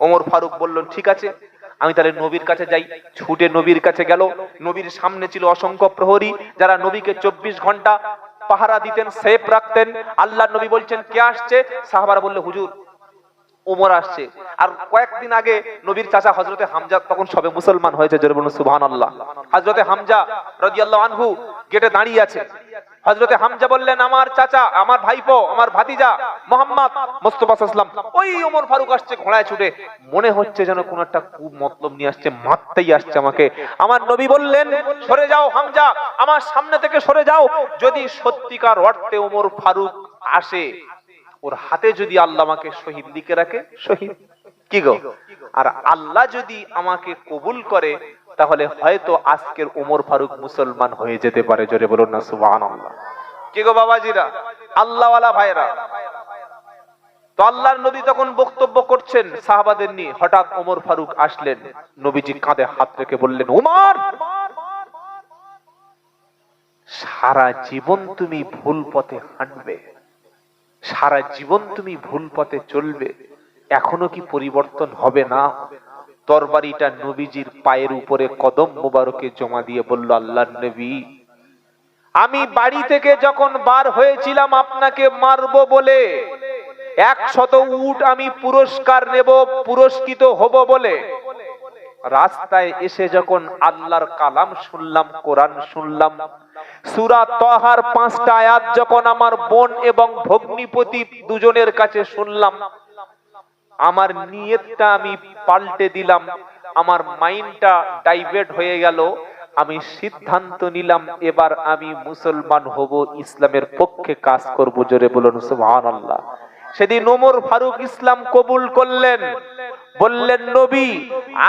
ওমর ফারুক বললেন ঠিক আছে, আমি তাহলে নবীর কাছে যাই। ছুটে নবীর কাছে গেল। নবীর সামনে ছিল অসংখ্য প্রহরী, যারা নবীকে চব্বিশ ঘণ্টা পাহারা দিতেন, সেফ রাখতেন। আল্লাহ নবী বলছেন, কে আসছে? সাহাবারা বললে, হুজুর, ওমর আসছে। আর কয়েকদিন আগে নবীর চাচা হজরতে হামজা তখন সবে মুসলমান হয়েছে, জোরে বলুন সুবহান আল্লাহ হজরতে হামজা রাদিয়াল্লাহু আনহু গেটে দাঁড়িয়ে আছে। হজরতে হামজা বললেন, আমার চাচা, আমার ভাইপো, আমার ভাতিজা মোহাম্মদ মোস্তফা সাল্লাম ওই ওমর ফারুক আসছে ঘোড়ায় ছুটে। মনে হচ্ছে যেন কোন একটা খুব মতলব নিয়ে আসছে, মারতেই আসছে আমাকে। আমার নবী বললেন, সরে যাও হামজা, আমার সামনে থেকে সরে যাও। যদি সত্যিকার অর্থে ওমর ফারুক আসে, ওর হাতে যদি আল্লাহ আমাকে শহীদ লিখে রাখে, শহীদ। কি গো? আর আল্লাহ যদি আমাকে কবুল করে তাহলে হয়তো আজকের ওমর ফারুক মুসলমান হয়ে যেতে পারে, জোরে বলুন না আল্লাহ কি গো বাবাজিরা? আল্লাহওয়ালা ভাইরা। তো আল্লাহর নবী তখন বক্তব্য করছেন সাহাবাদের নিয়ে। হঠাৎ ওমর ফারুক আসলেন। নবীজি কাঁধে হাত রেখে বললেন, উমর! সারা জীবন তুমি ভুল পথে হাঁটবে। সারা জীবন তুমি ভুল পথে চলবে। এখনও কি পরিবর্তন হবে না? তরবারিটা নবীজির পায়ের উপরে কদম মোবারকে জমা দিয়ে বলল আল্লাহ নবী, আমি বাড়ি থেকে যখন বার হয়েছিলাম আপনাকে মারবো বলে, একশত উট আমি পুরস্কার নেব, পুরস্কৃত হব বলে। রাস্তায় এসে যখন আল্লাহর কালাম শুনলাম, কোরআন শুনলাম, সুরা তহার পাঁচটা আয়াত যখন আমার বোন এবং ভগ্নিপতি দুজনের কাছে শুনলাম আমার নিয়তটা আমি পাল্টে দিলাম, আমার মাইন্ডটা ডাইভার্ট হয়ে গেল, আমি সিদ্ধান্ত নিলাম, এবার আমি মুসলমান হব, ইসলামের পক্ষে কাজ করব, জোরে বলুন, সুবহানাল্লাহ। সেদিন ওমর ফারুক ইসলাম কবুল করলেন, বললেন, নবী,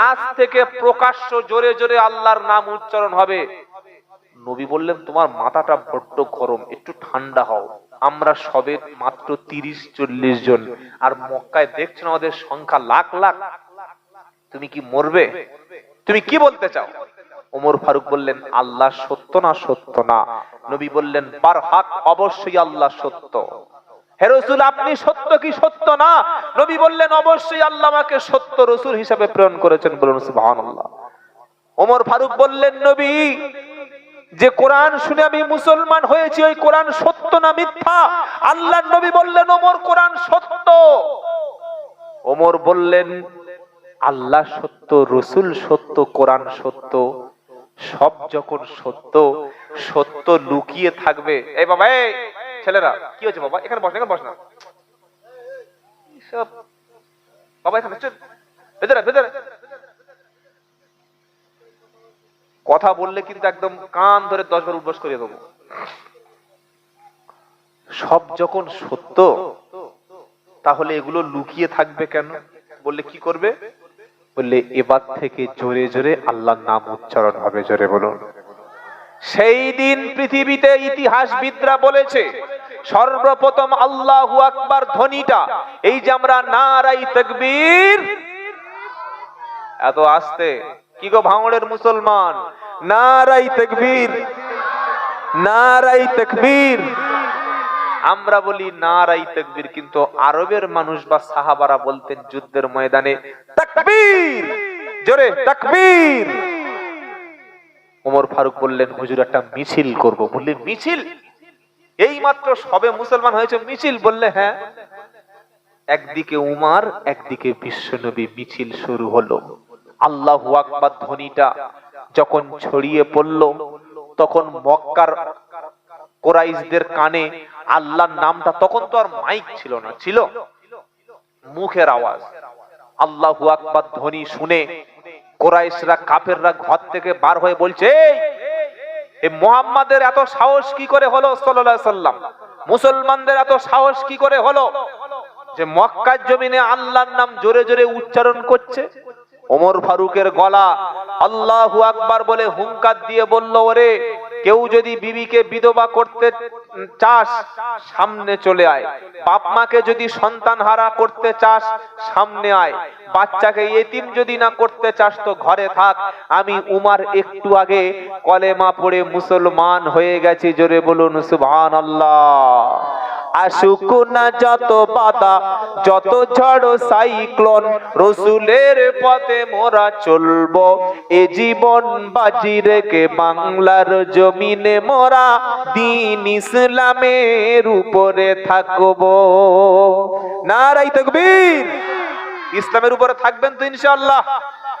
আজ থেকে প্রকাশ্য জোরে জোরে আল্লাহর নাম উচ্চারণ হবে। নবী বললেন, তোমার মাথাটা বড্ড গরম, একটু ঠান্ডা হও। আমরা সবে মাত্র তিরিশ, চল্লিশ জন। আর মক্কায় দেখছেন আমাদের সংখ্যা লাখ লাখ? তুমি কি মরবে? তুমি কি বলতে চাও? ওমর ফারুক বললেন, আল্লাহ সত্য না সত্য না। নবী বললেন, বার হাক, অবশ্যই আল্লাহ সত্য। হে রসুল, আপনি সত্য কি সত্য না? নবী বললেন, অবশ্যই আল্লাহ আমাকে সত্য রসুল হিসাবে প্রেরণ করেছেন বলুন ওমর ফারুক বললেন, নবী যে কোরআন শুনে আমি মুসলমান হয়েছি, ওই কোরআন সত্য না মিথ্যা? আল্লাহ নবী বললেন, ওমর, কোরআন সত্য। ওমর বললেন, আল্লাহ সত্য, রসুল সত্য, কোরআন সত্য, সব যখন সত্য সত্য লুকিয়ে থাকবে। এই বাবা, এই ছেলেরা, কি হয়েছে বাবা? এখানে বস এখানে বস না। বাবা, এখানে কথা বললে কিন্তু একদম কান ধরে দশবার উদ্বাস করিয়ে দেবো। সব যখন সত্য, তাহলে এগুলো লুকিয়ে থাকবে কেন? বললে কি করবে? বললে, এবার থেকে জোরে জোরে আল্লাহর নাম উচ্চারণ হবে, জোরে বলুন। সেই দিন পৃথিবীতে ইতিহাসবিদরা বলেছে, সর্বপ্রথম আল্লাহ আকবার ধ্বনিটা, এই যে আমরা নারাই তকবীর, এত আসতে কি গো ভাঙড়ের মুসলমান? নারাই তকবীর। নারাই তকবীর। আমরা বলি নারাই তকবীর, কিন্তু আরবের মানুষ বা সাহাবারা বলতেন যুদ্ধের ময়দানে তাকবীর। জোরে তাকবীর। ওমর ফারুক বললেন, হুজুর, একটা মিছিল করব। বললেন, মিছিল? এই মাত্র সবে মুসলমান হয়েছে, মিছিল? বললে হ্যাঁ। একদিকে উমার, একদিকে বিশ্বনবী, মিছিল শুরু হলো। আল্লাহু আকবার ধ্বনিটা যখন ছড়িয়ে পড়ল তখন মক্কার কোরাইশদের কানে আল্লাহর নামটা তখন তো আর মাইক ছিল না ছিল মুখের আওয়াজ। আল্লাহু আকবার ধ্বনি শুনে কোরাইশরা কাফেররা ঘর থেকে বার হয়ে বলছে "এই, মোহাম্মদের এত সাহস কি করে হলো আলাইহি সাল্লাম? মুসলমানদের এত সাহস কি করে হলো? যে মক্কার জমিনে আল্লাহর নাম জোরে জোরে উচ্চারণ করছে ওমর ফারুকের গলা আল্লাহু আকবার বলে হুঙ্কার দিয়ে বলল, ওরে, কেউ যদি বিবিকে বিধবা করতে চাস, সামনে চলে আয়। বাপ মাকে যদি সন্তান হারা করতে চাস, সামনে আয়। বাচ্চাকে এতিম যদি না করতে চাস, তো ঘরে থাক। আমি উমার একটু আগে কলেমা পড়ে মুসলমান হয়ে গেছি। জোরে বলুন সুবহান আল্লাহ আসুক যত বাধা, যত ঝড় সাইক্লোন, রসুলের পথে মোরা চলবো। এ জীবন বাজি রেখে বাংলার জমিনে মোরা দিন ইসলামের উপরে থাকব। নারাই তকবীর। ইসলামের উপরে থাকবেন তো ইনশাআল্লাহ।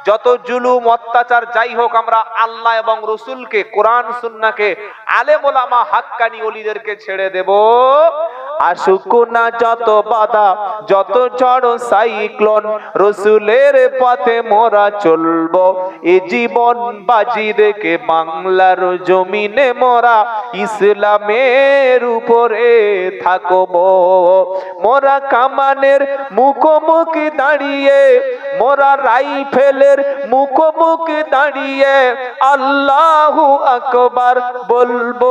যত জুলুম, অত্যাচার যাই হোক, আমরা আল্লাহ এবং রসুলকে, কোরআন সুন্নাকে আলে ওলামা হাক্কানি অলিদেরকে ছেড়ে দেব। আসুক না যত বাধা, যত ঝড়, সাইক্লোন, রসুলের পথে মোরা চলবো। এ জীবন বাজি রেখে বাংলার জমিনে মোরা ইসলামের উপরে থাকব। মোরা কামানের মুখোমুখি দাঁড়িয়ে, মোরা রাইফেলের মুখোমুখি দাঁড়িয়ে আল্লাহু আকবার বলব,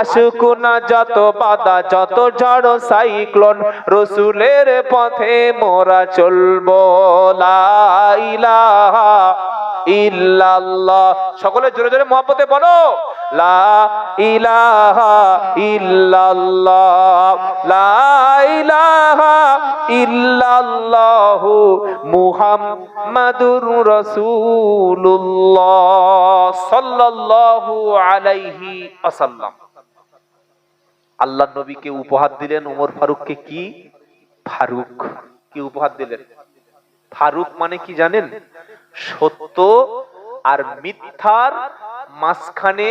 আসুক না যত বাধা, যত ঝড়, সাইক্লোন, রসুলের পথে মোরা চলবো, লা ইলাহা ইল্লাল্লাহ। সকলে জোরে জোরে মহব্বতে বলো। লা ইলাহা ইল্লাল্লাহ। লা ইলাহা ইল্লাল্লাহু মুহাম্মাদুর রাসূলুল্লাহ সাল্লাল্লাহু আলাইহি ওয়াসাল্লাম। আল্লাহ নবীকে উপহার দিলেন ওমর ফারুককে কি? ফারুক। কি উপহার দিলেন? ফারুক মানে কি জানেন? সত্য আর মিথ্যার মাঝখানে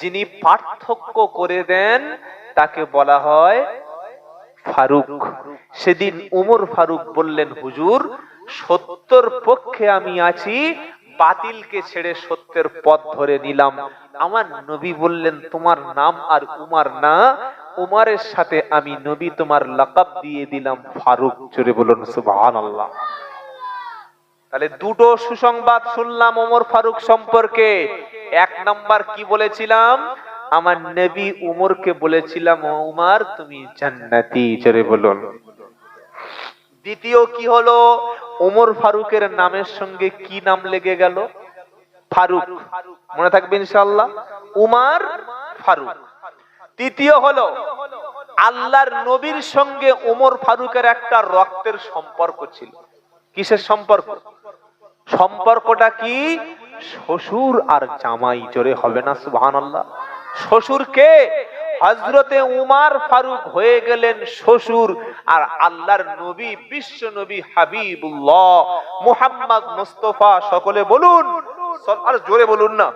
যিনি পার্থক্য করে দেন, তাকে বলা হয় ফারুক। সেদিন উমর ফারুক বললেন, হুজুর, সত্যর পক্ষে আমি আছি, বাতিলকে ছেড়ে সত্যের পথ ধরে নিলাম। আমার নবী বললেন, তোমার নাম আর উমার না, উমারের সাথে আমি নবী তোমার লাকাব দিয়ে দিলাম, ফারুক। জোরে বলুন, সুবহানাল্লাহ। তাহলে দুটো সুসংবাদ শুনলাম ওমর ফারুক সম্পর্কে। এক নাম্বার কি বলেছিলাম? আমার নবী উমরকে বলেছিলাম উমার, তুমি জান্নাতি জোরে বলুন। দ্বিতীয় কি হলো? ওমর ফারুকের নামের সঙ্গে কি নাম লেগে গেল? ফারুক। মনে থাকবে ইনশাআল্লাহ? উমার ফারুক। তৃতীয় হলো, আল্লাহর নবীর সঙ্গে ওমর ফারুকের একটা রক্তের সম্পর্ক ছিল। কিসের সম্পর্ক? সম্পর্কটা কি? শ্বশুর আর জামাই জোরে হবে না সুবহান আল্লাহ শ্বশুর কে? হজরতে উমার ফারুক হয়ে গেলেন শ্বশুর আর আল্লাহর নবী, বিশ্ব নবী হাবিবুল্লাহ। মুহাম্মদ মুস্তফা, সকলে বলুন। আর জোরে বলুন না।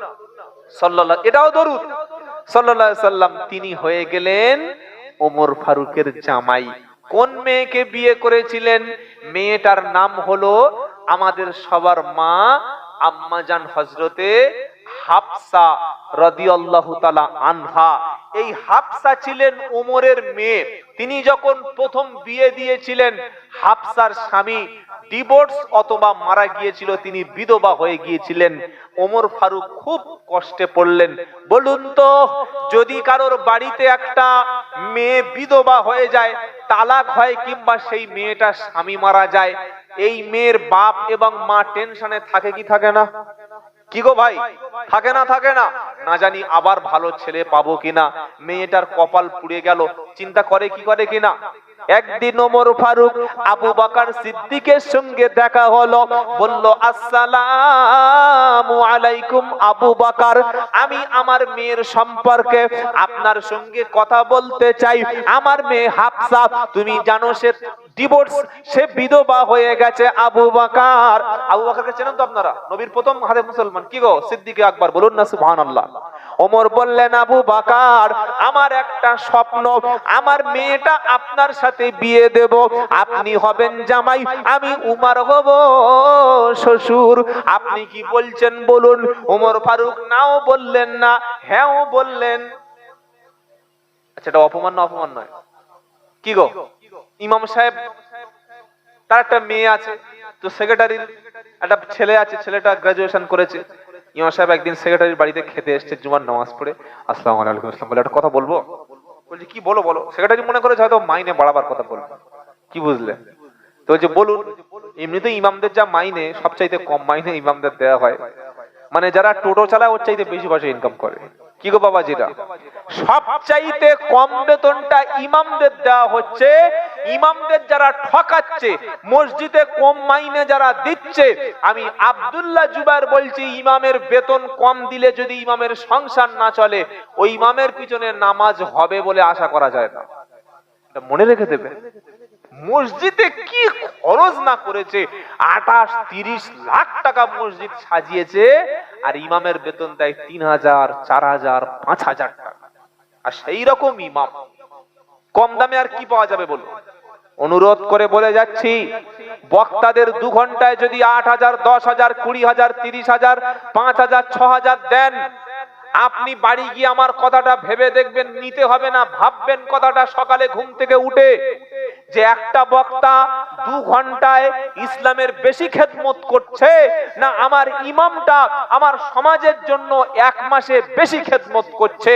সাল্লাল্লাহ, এটাও দরুদ। সাল্লাল্লাহু আলাইহি সাল্লাম, তিনি হয়ে গেলেন ওমর ফারুকের জামাই। কোন মেয়েকে বিয়ে করেছিলেন? মেয়েটার নাম হলো আমাদের সবার মা আম্মাজান হজরতে হাফসা রাদিয়াল্লাহু আনহা। এই হাফসা ছিলেন মেয়ে। তিনি যখন প্রথম বিয়ে দিয়েছিলেন, হাফসার স্বামী ডিভোর্স অথবা মারা গিয়েছিল, তিনি বিধবা হয়ে গিয়েছিলেন। ওমর ফারুক খুব কষ্টে পড়লেন। বলুন তো, যদি কারোর বাড়িতে একটা মেয়ে বিধবা হয়ে যায়, তালাক হয় কিংবা সেই মেয়েটার স্বামী মারা যায় এই মেয়ের বাপ এবং মা টেনশনে থাকে কি থাকে না? কি গো ভাই? থাকে না থাকে না। না জানি আবার ভালো ছেলে পাবো কিনা। মেয়েটার কপাল পুড়ে গেল। চিন্তা করে কি করে কিনা? একদিন ওমর ফারুক আবু বাকার সিদ্দিকের সঙ্গে দেখা হলো, বলল, আসসালামু আলাইকুম আবু বাকার। আমি আমার মেয়ের সম্পর্কে আপনার সঙ্গে কথা বলতে চাই। আমার মেয়ে হাফসা, তুমি জানো সে ডিভোর্স সে বিধবা হয়ে গেছে আবু বাকার। আবু বাকারকে চেনেন তো আপনারা? নবীর প্রথম হাতে মুসলমান। কি গো? সিদ্দিকে আকবর, বলুন না, সুবহানাল্লাহ। ওমর বললেন, আবু বাকার, আমার একটা স্বপ্ন, আমার মেয়েটা আপনার সাথে বিয়ে দেব। আপনি হবেন জামাই, আমি উমার হব শ্বশুর। আপনি কি বলছেন বলুন? ওমর ফারুক নাও বললেন না, হ্যাঁও বললেন। আচ্ছা এটা অপমান না, অপমান নয়। কি গো? ইমাম সাহেব, তার একটা মেয়ে আছে, তো সেক্রেটারির একটা ছেলে আছে, ছেলেটা গ্রাজুয়েশন করেছে। ইমাম সাহেব একদিন সেক্রেটারির বাড়িতে খেতে এসছে, জুমার নামাজ পড়ে। আসসালামু আলাইকুম, আসসালাম। বলে, একটা কথা বলব? বলছি, কি বলো বলো? সেক্রেটারি মনে করেছে হয়তো মাইনে বাড়াবার কথা বলবে। কি বুঝলে? তো যে বলুন এমনিতে ইমামদের যা মাইনে, সবচাইতে কম মাইনে ইমামদের দেওয়া হয়। মানে যারা টোটো চালায়, ওর চাইতে বেশি পয়সা ইনকাম করে। কি গো বাবাজিরা? সবচাইতে কম বেতনটা ইমামদের দেওয়া হচ্ছে। ইমামদের যারা ঠকাচ্ছে, মসজিদে কম মাইনে যারা দিচ্ছে, আমি আব্দুল্লাহ জুবার বলছি, ইমামের বেতন কম দিলে যদি ইমামের সংসার না চলে, ওই ইমামের পিছনে নামাজ হবে বলে আশা করা যায় না। মনে রেখে দেবে মসজিদে কি খরচ না করেছে? আঠাশ, তিরিশ লাখ টাকা মসজিদ সাজিয়েছে আর ইমামের বেতন দেয় তিন হাজার, চার হাজার, পাঁচ হাজার টাকা। আর সেই রকম ইমাম। কম দামে আর কি পাওয়া যাবে বলুন? অনুরোধ করে বলে যাচ্ছি, বক্তাদের দু ঘন্টায় যদি আট হাজার, দশ হাজার, কুড়ি হাজার, তিরিশ হাজার, পাঁচ হাজার, ছ হাজার দেন আপনি বাড়ি গিয়ে আমার কথাটা ভেবে দেখবেন, নিতে হবে না, ভাববেন কথাটা সকালে ঘুম থেকে উঠে যে একটা বক্তা দু ঘন্টায় ইসলামের বেশি খেদমত করছে, না আমার ইমামটা আমার সমাজের জন্য এক মাসে বেশি খেদমত করছে।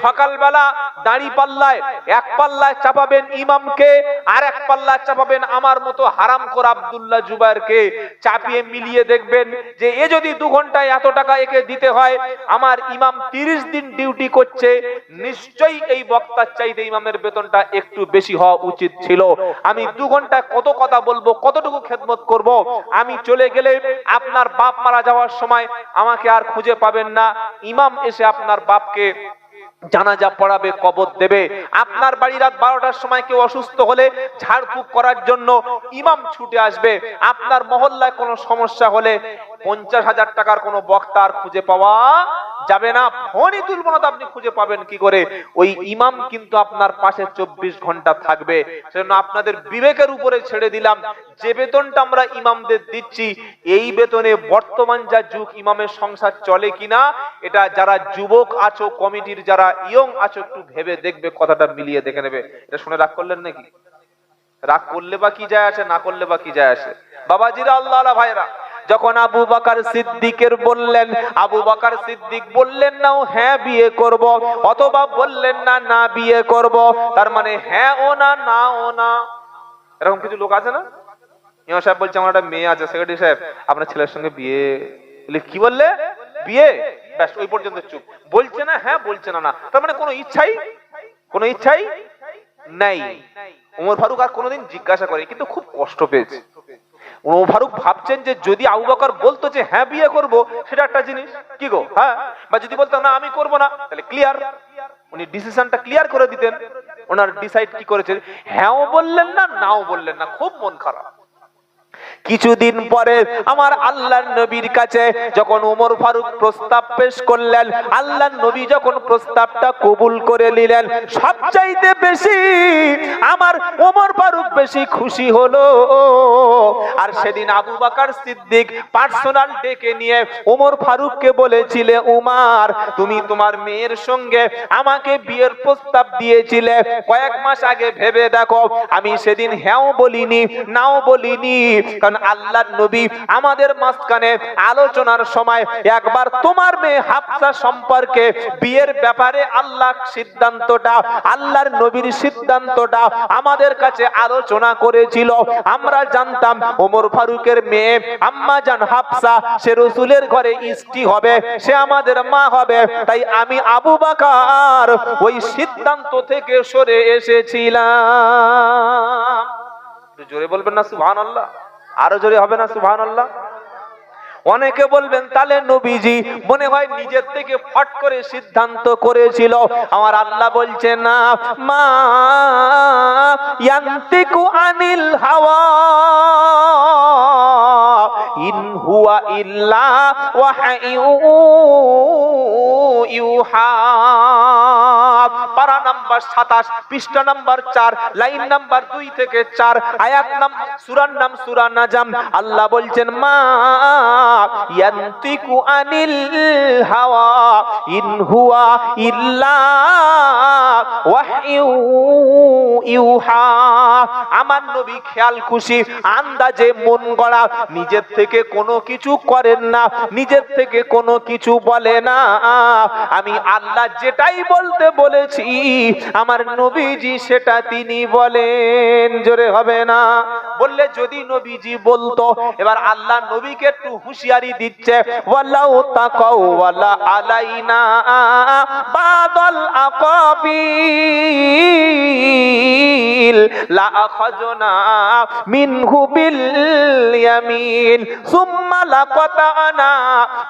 সকালবেলা দাড়ি পাল্লায়, এক পাল্লায় চাপাবেন ইমামকে, আর এক পাল্লায় চাপাবেন আমার মতো হারাম কর আব্দুল্লাহ জুবারকে চাপিয়ে মিলিয়ে দেখবেন যে এ যদি দু ঘন্টায় এত টাকা একে দিতে হয়, আমার ইমাম তিরিশ দিন ডিউটি করছে, নিশ্চয়ই এই বক্তার চাইতে ইমামের বেতনটা একটু বেশি হওয়া উচিত ছিল। আমি দু ঘন্টায় কত কথা বলব, কতটুকু খেদমত করব? আমি চলে গেলে আপনার বাপ মারা যাওয়ার সময় আমাকে আর খুঁজে পাবেন না। ইমাম এসে আপনার বাপকে জানাজা পড়াবে, কবর দেবে। আপনার বাড়ি রাত বারোটার সময় কেউ অসুস্থ হলে ঝাড়ফুঁক করার জন্য ইমাম ছুটে আসবে। আপনার মহল্লায় কোনো সমস্যা হলে পঞ্চাশ হাজার টাকার কোনো বক্তা আর খুঁজে পাওয়া যাবে না। ফোনই তুলবো না আপনি খুঁজে পাবেন কি করে? ওই ইমাম কিন্তু আপনার পাশে চব্বিশ ঘণ্টা থাকবে। সেজন্য আপনাদের বিবেকের উপরে ছেড়ে দিলাম। যে বেতনটা আমরা ইমামদের দিচ্ছি, এই বেতনে বর্তমান যা যুগ ইমামের সংসার চলে কিনা, এটা যারা যুবক আছো, কমিটির যারা ইয়ং আছো, একটু ভেবে দেখবে, কথাটা মিলিয়ে দেখে নেবে। এটা শুনে রাগ করলেন নাকি? রাগ করলে বা কি যায় আসে, না করলে বা কি যায় আসে? বাবাজিরা আল্লাহ ভাইরা যখন আবু বাকার সিদ্দিকের বললেন আবু বাকার সিদ্দিক বললেন না ও হ্যাঁ বিয়ে করব। অথবা বললেন না না বিয়ে করব। তার মানে হ্যাঁ ও না না ও না। এরকম কিছু লোক আছে না? ইমাম সাহেব বলছে আমার একটা মেয়ে আছে। সেক্রেটারি সাহেব আপনার ছেলের সঙ্গে বিয়ে বলে, কি বললে? বিয়ে? ব্যাস ওই পর্যন্ত চুপ। বলছে না? হ্যাঁ বলছে না না। তার মানে কোনো ইচ্ছাই কোনো ইচ্ছাই নাই। ওমর ফারুক আর কোনোদিন জিজ্ঞাসা করে কিন্তু খুব কষ্ট পেয়েছে। ফারুক ভাবছেন যে যদি আবু বকর বলতো যে হ্যাঁ বিয়ে করব, সেটা একটা জিনিস। কি গো? হ্যাঁ? বা যদি বলতো, না, আমি করব না, তাহলে ক্লিয়ার উনি ডিসিশনটা ক্লিয়ার করে দিতেন। ওনার ডিসাইড কি করেছে? হ্যাঁও বললেন না, নাও বললেন না। খুব মন খারাপ। কিছুদিন পরে আমার আল্লাহর নবীর কাছে যখন ওমর ফারুক প্রস্তাব পেশ করলেন, আল্লাহর নবী যখন প্রস্তাবটা কবুল করে নিলেন, সবচাইতে বেশি আমার ওমর ফারুক বেশি খুশি হলো। আর সেদিন আবু বাকার সিদ্দিক পার্সোনাল ডেকে নিয়ে ওমর ফারুককে বলেছিলে, উমার, তুমি তোমার মেয়ের সঙ্গে আমাকে বিয়ের প্রস্তাব দিয়েছিলে। কয়েক মাস আগে ভেবে দেখো, আমি সেদিন হ্যাঁও বলিনি, নাও বলিনি। কারণ আল্লাহর নবী আমাদের মাঝখানে আলোচনার সময় একবার তোমার মেয়ে হাফসা সম্পর্কে বিয়ের ব্যাপারে আল্লাহ সিদ্ধান্তটা, আল্লাহর নবীর সিদ্ধান্তটা আমাদের কাছে আলোচনা করেছিল। আমরা জানতাম ওমর ফারুকের মেয়ে আম্মা জান হাফসা, সে রসুলের ঘরে ইষ্টি হবে, সে আমাদের মা হবে। তাই আমি আবু বাকার ওই সিদ্ধান্ত থেকে সরে এসেছিলাম। জোরে বলবেন না সুবহান আল্লাহ আরও জোরে হবে না সুহান অনেকে বলবেন, তাহলে নবীজি মনে হয় নিজের থেকে ফট করে সিদ্ধান্ত করেছিল। আমার আল্লাহ বলছে, না, মা আনিল হাওয়া। ইন হুয়া ইল্লা ইউহা। পারা নাম্বার সাতাশ, পৃষ্ঠা নাম্বার চার, লাইন নাম্বার দুই থেকে চার, আয়াত নাম, সুরার নাম সুরা নাজাম। আল্লাহ বলছেন, মা ইয়ান্তিকু আনিল হাওয়া ইন হুয়া ইল্লা ওয়াহয়ু ইউহা। আমার নবী খেয়াল খুশি, আন্দাজে মন গড়া, নিজের থেকে কোনো কিছু করেন না, নিজের থেকে কোনো কিছু বলে না। আমি আল্লাহ যেটাই বলতে বলেছি, আমার নবীজি সেটা তিনি বলেন, জোরে হবে না। বললে যদি নবীজি বলতো, এবার আল্লাহ নবীকে একটু হুঁশিয়ারি দিচ্ছে ওয়াল্লাউ তাকাউ ওয়ালা আলাইনা বাদল আকাবিল, লা আখাজনা মিনহু বিল ইয়ামিন। সুম্মা লাকাতানা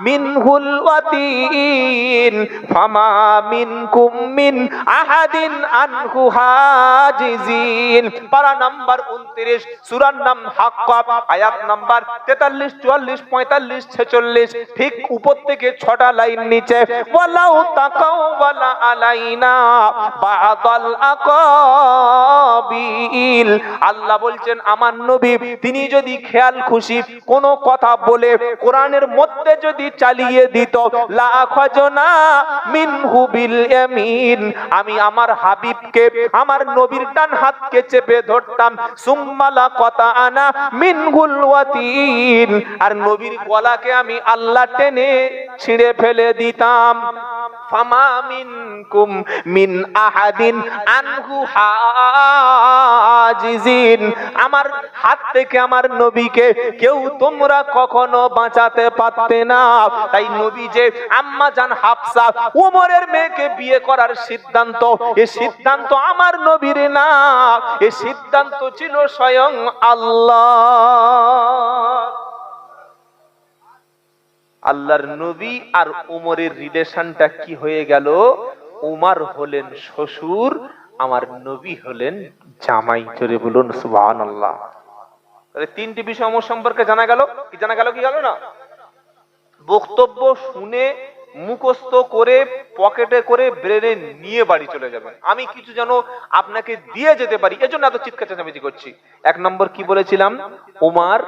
মিনহুল ওয়াতিন, ফামা মিনকুম মিন আহাদিন আনহু হাজিজিন। পারা নাম্বার 29 সূরার নাম হাক্কাব, আয়াত নাম্বার 43 44 45 46 ঠিক উপর থেকে ছটা লাইন নিচে। ওয়ালাউ তাকাউ ওয়ালা আলাইনা বাদাল আকাবিল। আল্লাহ বলছেন, আমার নবী, তিনি যদি খেয়াল খুশি, কোন কথা বলে কোরআনের মধ্যে যদি চালিয়ে দিত আমি আমার হাবিবকে, আমার নবীর ডান হাতকে চেপে ধরতাম। সুম্মালা কথা আনা মিনহুল আর নবীর গলাকে আমি আল্লাহ টেনে ছিঁড়ে ফেলে দিতাম। আমার হাত থেকে আমার নবীকে কেউ তোমরা কখনো বাঁচাতে পারতে না। তাই নবী যে আম্মা জান হাফসা উমরের মেয়েকে বিয়ে করার সিদ্ধান্ত, এ সিদ্ধান্ত আমার নবীর না, এ সিদ্ধান্ত ছিল স্বয়ং আল্লাহ। আল্লাহর নবী আর উমরের রিলেশনটা কি হয়ে গেল? উমার হলেন শ্বশুর, আমার নবী হলেন জামাই। জোরে বলুন, সুবহানাল্লাহ। তাহলে তিনটি বিষয় সম্পর্কে জানা গেল? কি জানা গেল, কি গেল না? বক্তব্য শুনে মুখস্থ করে পকেটে করে ব্রেনে নিয়ে বাড়ি চলে যাবেন। আমি কিছু যেন আপনাকে দিয়ে যেতে পারি, এজন্য এত চিৎকার চেঁচামেচি করছি। এক নম্বর কি বলেছিলাম? উমার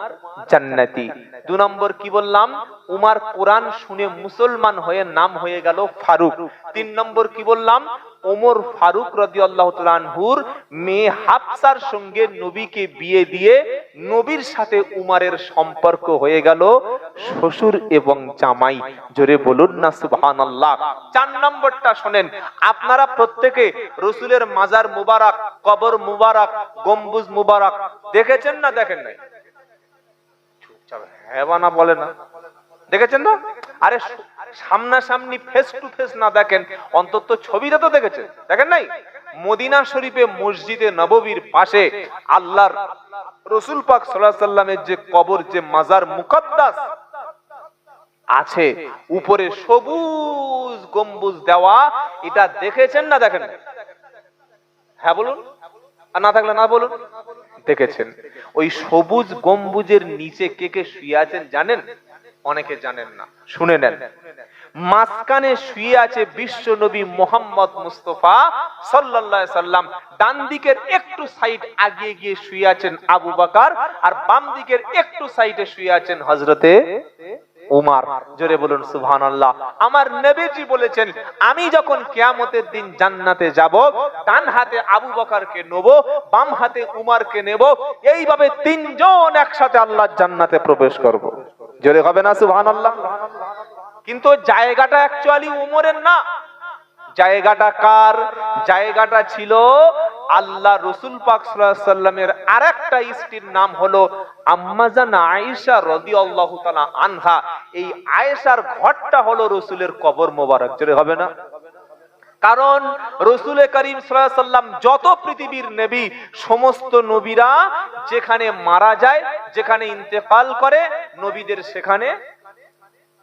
জান্নাতি। দু নম্বর কি বললাম? উমার কোরআন শুনে মুসলমান হয়ে নাম হয়ে গেল ফারুক। তিন নম্বর কি বললাম? ওমর ফারুক রদি আল্লাহ তালহুর মেয়ে হাফসার সঙ্গে নবীকে বিয়ে দিয়ে নবীর সাথে উমারের সম্পর্ক হয়ে গেল শ্বশুর এবং জামাই। জোরে বলুন না সুবহান আল্লাহ চার নম্বরটা শোনেন, আপনারা প্রত্যেকে রসুলের মাজার মুবারক, কবর মুবারক, গম্বুজ মুবারক দেখেছেন না দেখেন নাই? হ্যাঁ না বলে না। দেখেছেন না আরে সামনাসামনি ফেস টু ফেস না দেখেন, অন্তত ছবিটা তো দেখেছেন। দেখেন নাই? মদিনা শরীফে মসজিদে নববীর পাশে আল্লাহর রসুল পাক সাল্লাল্লাহু সাল্লামের যে কবর, যে মাজার মুকদ্দাস আছে, উপরে সবুজ গম্বুজ দেওয়া, এটা দেখেছেন না দেখেন হ্যাঁ বলুন। আর না থাকলে না বলুন। দেখেছেন। ওই সবুজ গম্বুজের নিচে কে কে শুয়ে আছেন জানেন? অনেকে জানেন না, শুনে নেন। মাঝখানে শুয়ে আছে বিশ্ব নবী মোহাম্মদ মুস্তফা আলাইহি সাল্লাম। ডান দিকের একটু সাইড আগিয়ে গিয়ে শুয়ে আছেন আবু বাকার, আর বাম দিকের একটু সাইডে শুয়ে আছেন হযরতে উমার, জোরে বলুন সুহান আল্লাহ আমার নেবেজি বলেছেন, আমি যখন কেয়ামতের দিন জান্নাতে যাব, ডান হাতে আবু বকারকে নেব, বাম হাতে উমারকে নেব, এইভাবে তিনজন একসাথে আল্লাহ জান্নাতে প্রবেশ করব। জোরে হবে না সুহান আল্লাহ কিন্তু জায়গাটা অ্যাকচুয়ালি উমরের না। জায়গাটা কার? জায়গাটা ছিল আল্লাহ রসুল পাক সাল্লামের আরেকটা স্ত্রীর নাম হলো আম্মাজান আয়েশা রাদিয়াল্লাহু তাআলা আনহা। এই আয়েশার ঘরটা হলো রসুলের কবর মোবারক। জোরে হবে না? কারণ রসুল করিম সাল্লাম যত পৃথিবীর নবী, সমস্ত নবীরা যেখানে মারা যায়, যেখানে ইন্তেকাল করে, নবীদের সেখানে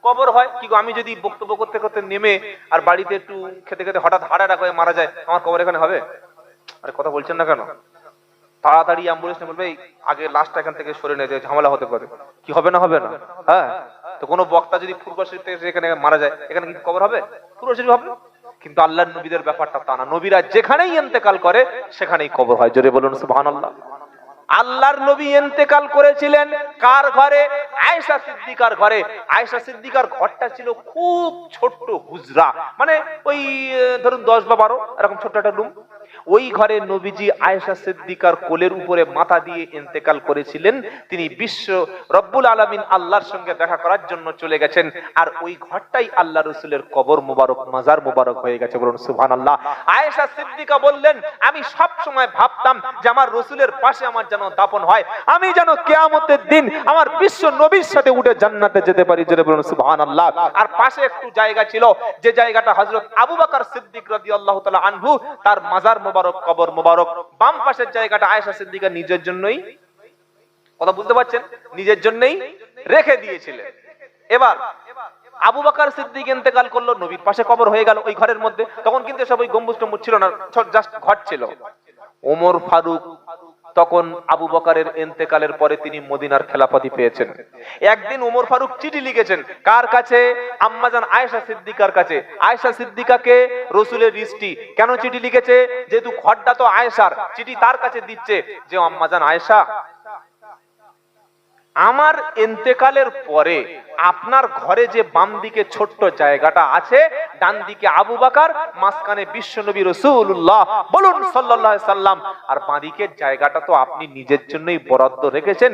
কবর হয়? কি আমি যদি বক্তব্য করতে করতে নেমে আর বাড়িতে একটু খেতে খেতে হঠাৎ অ্যাটাক হয়ে মারা যায়, আমার কবর এখানে হবে? আরে কথা বলছেন না কেন? তাড়াতাড়ি অ্যাম্বুলেন্স বলবে আগে এখান থেকে সরে ঝামেলা হতে পারে। কি হবে না হবে না? হ্যাঁ? তো কোনো বক্তা যদি শরীফ থেকে এখানে মারা যায়, এখানে কি কবর হবে? শরীফ হবে? কিন্তু আল্লাহর নবীদের ব্যাপারটা তা না। নবীরা যেখানেই ইন্তেকাল করে, সেখানেই কবর হয়। জোরে বলুন সুবহানাল্লাহ। আল্লাহর নবী ইন্তেকাল করেছিলেন কার ঘরে? আয়েশা সিদ্দিকার ঘরে, আয়েশা সিদ্দিকার ঘরটা ছিল খুব ছোট্ট হুজরা মানে ওই ধরুন দশ বা বারো, এরকম ছোট্ট একটা রুম ওই ঘরে নবীজি আয়েশা সিদ্দিকার কোলের উপরে মাথা দিয়ে ইন্তেকাল করেছিলেন। তিনি বিশ্ব রব্বুল আলামিন আল্লাহর সঙ্গে দেখা করার জন্য চলে গেছেন। আর ওই ঘরটাই আল্লাহ রসুলের কবর মোবারক, মাজার মোবারক হয়ে গেছে বলুন সুবহানাল্লাহ। আয়েশা সিদ্দিকা বললেন, আমি সব সময় ভাবতাম যে আমার রসুলের পাশে আমার যেন দাপন হয়। আমি যেন কেয়ামতের দিন আমার বিশ্ব নবীর সাথে উঠে জান্নাতে যেতে পারি। যেটা বলুন সুবহানাল্লাহ। আর পাশে একটু জায়গা ছিল, যে জায়গাটা হযরত আবু বাকার সিদ্দিক রাজি আল্লাহ তালা আনহু তার মাজার মোবারক, কবর মোবারক। বাম পাশের জায়গাটা আয়েশা সিদ্দিকা নিজের জন্যই, কথা বুঝতে পারছেন? নিজের জন্যই রেখে দিয়েছিলেন। এবার আবু বাকার সিদ্দিক ইন্তেকাল করল, নবীর পাশে কবর হয়ে গেল ওই ঘরের মধ্যে। তখন কিন্তু সব ওই গম্বুজ টম্বুজ ছিল না জাস্ট ঘর ছিল। ওমর ফারুক তখন আবু বকারের ইন্তেকালের পরে তিনি মদিনার খেলাফতি পেয়েছেন। একদিন উমর ফারুক চিঠি লিখেছেন, কার কাছে? আম্মাজান আয়েশা সিদ্দিকার কাছে। আয়েশা সিদ্দিকাকে রসুলের দৃষ্টি কেন চিঠি লিখেছে? যেহেতু খড্ডা তো আয়েশার, চিঠি তার কাছে দিচ্ছে যে আম্মাজান আয়েশা আমার ইন্তেকালের পরে আপনার ঘরে যে বাম দিকে ছোট্ট জায়গাটা আছে ডান দিকে আবু বাকার, মাঝখানে বিশ্বনবী রসুল্লাহ বলুন আলাইহি সাল্লাম, আর বাঁদিকের জায়গাটা তো আপনি নিজের জন্যই বরাদ্দ রেখেছেন।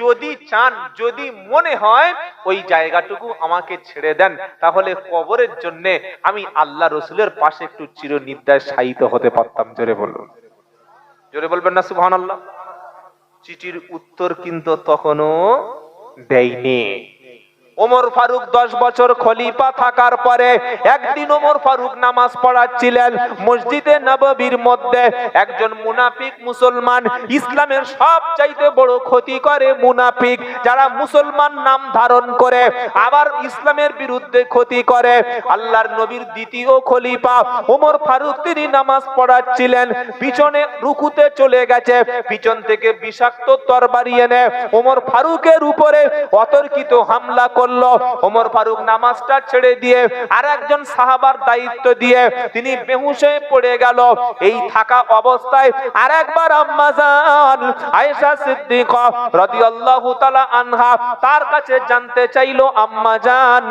যদি চান, যদি মনে হয় ওই জায়গাটুকু আমাকে ছেড়ে দেন, তাহলে কবরের জন্য আমি আল্লাহ রসুলের পাশে একটু চিরনিদ্রায় শায়িত হতে পারতাম। জোরে বলুন। জোরে বলবেন না, সুবহানাল্লাহ। চিঠির উত্তর কিন্তু তখনও দেয়নি। ওমর ফারুক দশ বছর খলিফা থাকার পরে একদিন ওমর ফারুক নামাজ পড়াচ্ছিলেন মসজিদে নববীর মধ্যে। একজন মুনাফিক মুসলমান, ইসলামের সব চাইতে বড় ক্ষতি করে মুনাফিক, যারা মুসলমান নাম ধারণ করে, আবার ইসলামের বিরুদ্ধে ক্ষতি করে। আল্লাহর নবীর দ্বিতীয় খলিফা ওমর ফারুক, তিনি নামাজ পড়াচ্ছিলেন, পিছনে রুকুতে চলে গেছে, পিছন থেকে বিষাক্ত তরবারি এনে ওমর ফারুকের উপরে অতর্কিত হামলা করল ওমর ফারুক নামাজটা ছেড়ে দিয়ে আর একজন সাহাবার দায়িত্ব দিয়ে তিনি বেহুশ পড়ে গেল। এই থাকা অবস্থায় আর একবার আম্মাজান আয়েশা সিদ্দিকা রাদিয়াল্লাহু তাআলা আনহা তার কাছে জানতে চাইলো আম্মাজান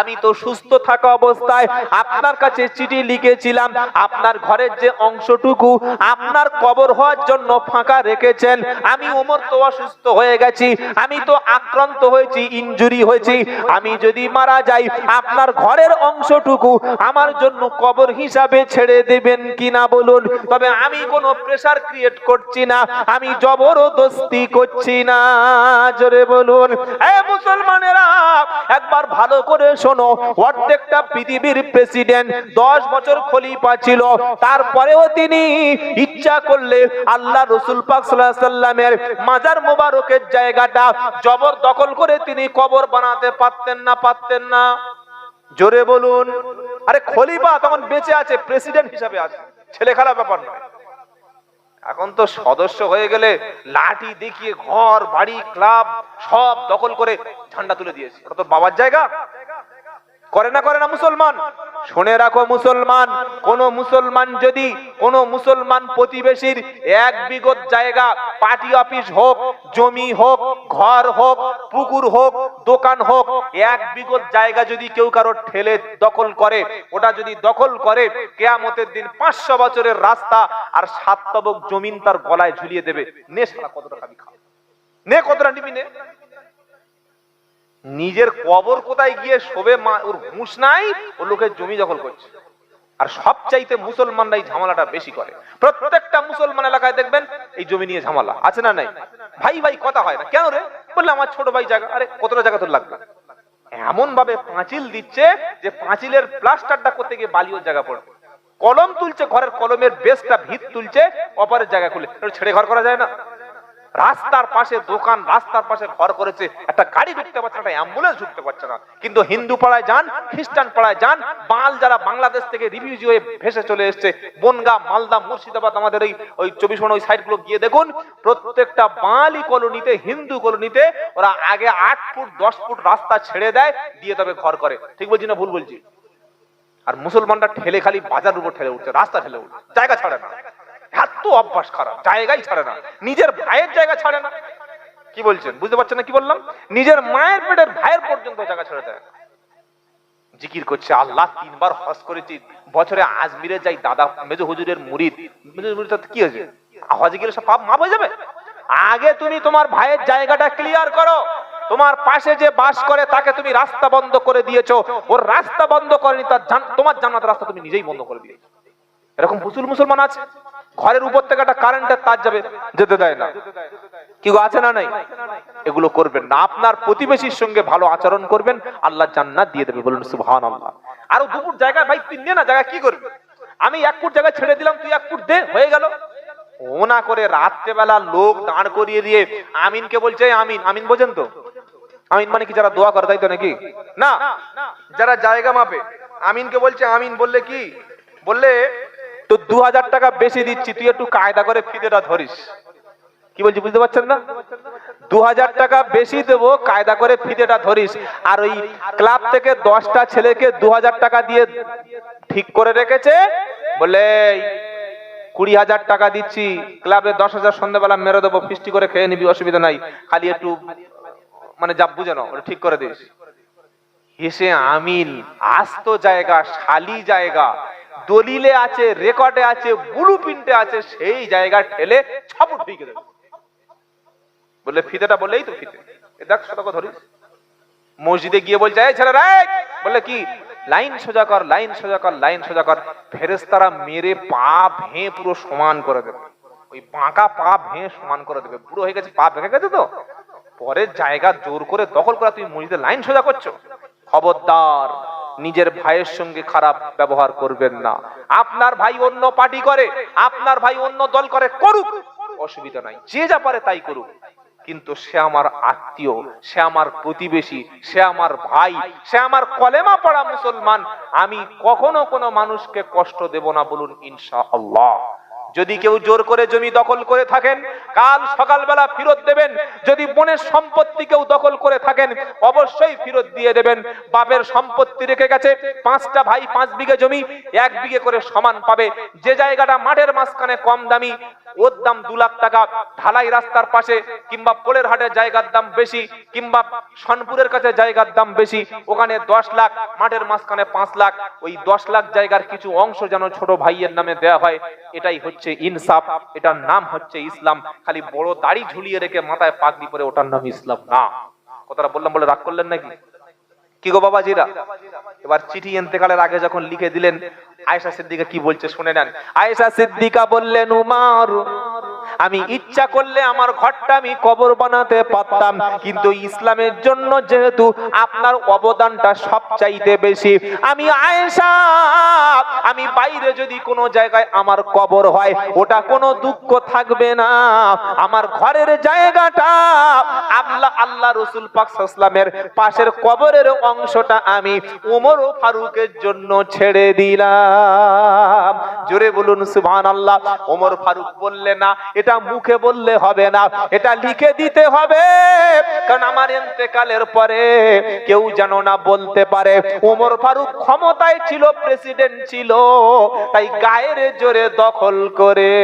আমি তো সুস্থ থাকা অবস্থায় আপনার কাছে চিঠি লিখেছিলাম। আপনার ঘরের যে অংশটুকু আপনার কবর হওয়ার জন্য ফাঁকা রেখেছেন। আমি ওমর তো অসুস্থ হয়ে গেছি। আমি তো আক্রান্ত হয়েছি ইনজুরি হয়েছি। আমি যদি মারা যাই, আপনার ঘরের অংশটুকু আমার জন্য কবর হিসাবে ছেড়ে দেবেন কিনা বলুন? তবে আমি কোনো প্রেসার ক্রিয়েট করছি না। আমি জবরদস্তি করছি না। জোরে বলুন। এ মুসলমানেরা, একবার ভালো করে শোনো, অর্ধেকটা পৃথিবীর প্রেসিডেন্ট দশ বছর খলিফা ছিল। তারপরেও তিনি ইচ্ছা করলে আল্লাহ রসুল পাক সাল্লামের মাজার মোবারকের জায়গাটা জবর দখল করে তিনি কবর বানাতে পারতেন না পারতেন না। জোরে বলুন। আরে খলিফা তখন বেঁচে আছে প্রেসিডেন্ট হিসাবে আছে। ছেলে খারাপ ব্যাপার নয়। এখন তো সদস্য হয়ে গেলে লাঠি দেখিয়ে ঘর, বাড়ি, ক্লাব সব দখল করে ঝান্ডা তুলে দিয়েছে। ওটা তো বাবার জায়গা। করে না করে না মুসলমান? শুনে রাখো মুসলমান, কোন মুসলমান যদি কোন মুসলমান প্রতিবেশীর এক বিগত জায়গা, পার্টি অফিস হোক, জমি হোক, ঘর হোক, পুকুর হোক, দোকান হোক, এক বিগত জায়গা যদি কেউ কারও ঠেলে দখল করে, ওটা যদি দখল করে, কেয়ামতের দিন পাঁচশো বছরের রাস্তা আর সাত তবক জমিন তার গলায় ঝুলিয়ে দেবে। নে সারা কতটা খাবি খা। নে কতটা নিবি নে। নিজের কবর কোথায় গিয়ে শোবে মা, ওর হুঁশ নাই ও লোকের জমি দখল করছে। আর সবচাইতে মুসলমানরাই ঝামেলাটা বেশি করে। প্রত্যেকটা মুসলমান এলাকায় দেখবেন, এই জমি নিয়ে ঝামেলা, আছে না নাই? ভাই ভাই, কথা হয় না। কেন রে? বললে আমার ছোট ভাই জায়গা, আরে কতটা জায়গা তোর লাগবে? এমন ভাবে পাঁচিল দিচ্ছে যে পাঁচিলের প্লাস্টারটা করতে গিয়ে বালিও জায়গা পড়বে। কলম তুলছে, ঘরের কলমের বেসটা ভিত তুলছে, অপরের জায়গা খুলে। ছেড়ে ঘর করা যায় না? রাস্তার পাশে দোকান, রাস্তার পাশে ঘর করেছে, একটা গাড়ি ঢুকতে পারছে না অ্যাম্বুলেন্স ঢুকতে পারছে না। কিন্তু হিন্দু পাড়ায় যান, খ্রিস্টান পাড়ায় যান, বাল যারা বাংলাদেশ থেকে রিভিউজি হয়ে ভেসে চলে এসছে, বনগা, মালদা, মুর্শিদাবাদ, আমাদের ওই ওই চব্বিশ ঘণ্টা ওই সাইডগুলো গিয়ে দেখুন, প্রত্যেকটা বাঙালি কলোনিতে, হিন্দু কলোনিতে ওরা আগে আট ফুট, দশ ফুট রাস্তা ছেড়ে দেয়, দিয়ে তবে ঘর করে। ঠিক বলছি না ভুল বলছি? আর মুসলমানরা ঠেলে খালি বাজার উপর ঠেলে উঠছে, রাস্তা ঠেলে উঠছে, জায়গা ছাড়ে না। এত অভ্যাস খারাপ, জায়গাই ছাড়ে না। নিজের ভাইয়ের জায়গা ছাড়ে না। কি বলছেন? বুঝতে পারছেন না কি বললাম? নিজের মায়ের পেটের ভাইয়ের পর্যন্ত জায়গা ছেড়ে দেয়। জিকির করছে, আল্লাহ তিনবার হজ করেছি, বছরে আজমিরে যাই, দাদা মেজো হুজুরের মুরিদ। মেজো মুরিদ কি হয়েছে? হজে গেলে সব পাপ মাপ হয়ে যাবে? আগে তুমি তোমার ভাইয়ের জায়গাটা ক্লিয়ার করো। তোমার পাশে যে বাস করে, তাকে তুমি রাস্তা বন্ধ করে দিয়েছ। ওর রাস্তা বন্ধ করেনি, তার তোমার জান্নাত রাস্তা তুমি নিজেই বন্ধ করে দিয়েছ। এরকম প্রচুর মুসলমান আছে। ঘরের উপর থেকে একটা কারেন্টের তার যাবে, যেতে দেয় না। কি গো, আছে না নাই? এগুলো করবেন না। আপনার প্রতিবেশীর সঙ্গে ভালো আচরণ করবেন, আল্লাহ জান্নাত দিয়ে দেবে, বলুন সুবহান আল্লাহ আরও দুপুর জায়গায় ভাই তুই নে জায়গা কি করবি? আমি এক ফুট জায়গায় ছেড়ে দিলাম, তুই এক ফুট দে, হয়ে গেল। ও না করে রাত্রেবেলা লোক দাঁড় করিয়ে দিয়ে আমিনকে বলছে আমিন আমিন বোঝেন তো? আমিন মানে কি, যারা দোয়া করে, তাই তো নাকি? না, যারা জায়গা মাপে, আমিনকে বলছে, আমিন বললে কি? বললে তো দু হাজার টাকা বেশি দিচ্ছি, তুই একটু কায়দা করে ফিদেটা ধরিস। কি বলছি, বুঝতে পারছেন না? দু হাজার টাকা বেশি দেবো, কায়দা করে ফিদেটা ধরিস। আর ওই ক্লাব থেকে দশটা ছেলেকে দু হাজার টাকা দিয়ে ঠিক করে রেখেছে। বলে কুড়ি হাজার টাকা দিচ্ছি, ক্লাবে দশ হাজার সন্ধ্যাবেলা মেরে দেবো, ফিস্টি করে খেয়ে নিবি, অসুবিধা নাই। খালি একটু মানে যা বুঝে নাও ঠিক করে দিস। হেসে আমিন, আস্ত জায়গা, শালি জায়গা। দলিলে আছে, রেকর্ডে আছে ব্লু প্রিন্টে আছে, সেই জায়গা ঠেলে ছাপুট ঢুকে দেবে। বললে, ফিতেটা বললেই তো ফিতে। দেখ শতক ধরিস। মসজিদে গিয়ে বলছে, এই ছেলেরা, এই!" বললে, কি? লাইন সোজা কর, লাইন সোজা কর, লাইন সোজা কর। ফেরেস্তারা মেরে পা ভেঙে পুরো সমান করে দেবে। ওই বাঁকা পা ভেঙে সমান করে দেবে। পুরো হয়ে গেছে, পা ভেঙে গেছে তো? পরের জায়গা জোর করে দখল করা তুমি মসজিদে লাইন সোজা করছ। খবরদার নিজের ভাইয়ের সঙ্গে খারাপ ব্যবহার করবেন না। আপনার ভাই অন্য পার্টি করে, আপনার ভাই অন্য দল করে, করুক। অসুবিধা নাই, যে যা পারে তাই করুক। কিন্তু সে আমার আত্মীয়, সে আমার প্রতিবেশী, সে আমার ভাই, সে আমার কলেমা পড়া মুসলমান, আমি কখনো কোনো মানুষকে কষ্ট দেব না বলুন ইনশা আল্লাহ যদি কেউ জোর করে জমি দখল করে থাকেন, কাল সকালবেলা ফেরত দেবেন। যদি বোনের সম্পত্তি কেউ দখল করে থাকেন, অবশ্যই ফেরত দিয়ে দেবেন। বাপের সম্পত্তি রেখে গেছে, পাঁচটা ভাই, পাঁচ বিঘে জমি, এক বিঘে করে সমান পাবে। যে জায়গাটা মাঠের মাঝখানে কম দামি, ওর দাম দু লাখ টাকা। ঢালাই রাস্তার পাশে কিংবা পোলের হাটে জায়গার দাম বেশি, কিংবা সনপুরের কাছে জায়গার দাম বেশি, ওখানে দশ লাখ, মাঠের মাঝখানে পাঁচ লাখ। ওই দশ লাখ জায়গার কিছু অংশ যেন ছোট ভাইয়ের নামে দেয়া হয়, এটাই হচ্ছে ইনসাফ, এটার নাম হচ্ছে ইসলাম। খালি বড় দাড়ি ঝুলিয়ে রেখে মাথায় পাগড়ি পরে ওটার নাম ইসলাম। না। কথাটা বললাম বলে রাগ করলেন নাকি? কি গো বাবাজিরা? এবার চিঠি এন্তেকালের আগে যখন লিখে দিলেন, আয়েশা সিদ্দিকা কি বলছে শুনে নেন। আয়েশা সিদ্দিকা বললেন, উমার আমি ইচ্ছা করলে আমার ঘরটা আমি কবর বানাতে পারতাম। কিন্তু ইসলামের জন্য যেহেতু আপনার অবদানটা সব চাইতে বেশি, আমি আয়েশা, আমি বাইরে যদি কোনো জায়গায় আমার কবর হয়, ওটা কোনো দুঃখ থাকবে না। আমার ঘরের জায়গাটা আল্লাহ আল্লাহ রসুল পাক পাশের কবরের অংশটা আমি উমর ফারুকের জন্য ছেড়ে দিলাম। জোরে বলুন সুবহান আল্লাহ ওমর ফারুক বললে না, এটা মুখে বললে হবে না, এটা লিখে দিতে হবে। কারণ আমার ইন্তেকালের পরে কেউ যেন না বলতে পারে ওমর ফারুক ক্ষমতায় ছিল, প্রেসিডেন্ট ছিল, তাই গায়ের জোরে দখল করে।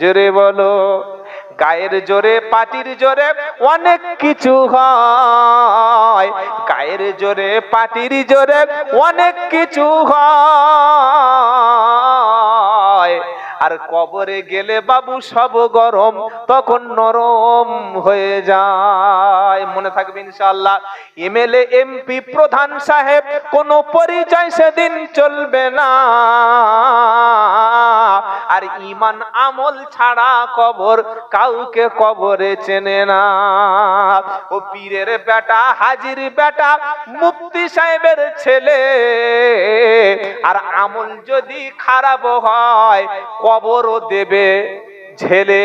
জোরে বলো, গায়ের জোরে, পাটির জোরে অনেক কিছু হয়। গায়ের জোরে, পাটির জোরে অনেক কিছু হয়। আর কবরে গেলে বাবু সব গরম, তখন নরম হয়ে যায়। মনে থাকবে ইনশাআল্লাহ এমএলএ এমপি প্রধান সাহেব, কোনো পরিচয় সেদিন চলবে না। ইমান আমল ছাড়া কবর কাউকে কবরে চেনে না। ও পীরের বেটা, হাজির বেটা মুক্তি সাহেবের ছেলে। আর আমল যদি খারাপ হয়, কবরও দেবে ছেলে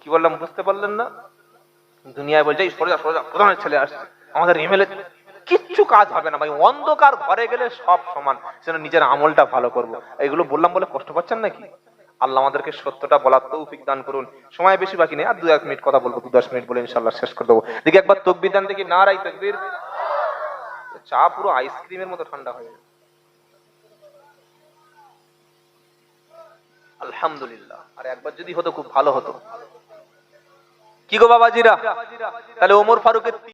কি বললাম, বুঝতে পারলেন না? দুনিয়ায় বলছে সোজা সোজা প্রধানের ছেলে আসছে। আমাদের এমএলএ কিচ্ছু কাজ হবে না ভাই। অন্ধকার ঘরে গেলে সব সমান। সেটা নিজের আমলটা ভালো করব। এগুলো বললাম বলে কষ্ট পাচ্ছেন নাকি? আল্লাহ আমাদেরকে সত্যটা বলার তৌফিক দান করুন। সময় বেশি বাকি নেই। আর দু এক মিনিট কথা বলব, দু দশ মিনিট বলে ইনশাল্লাহ শেষ করে দেবো। দেখি একবার তকবির দান দেখি না রাই তকবির। চা পুরো আইসক্রিমের মতো ঠান্ডা হয়ে। আলহামদুলিল্লাহ। আর একবার যদি হতো খুব ভালো হতো। কি গো বাবাজিরা? তাহলে ওমর ফারুকের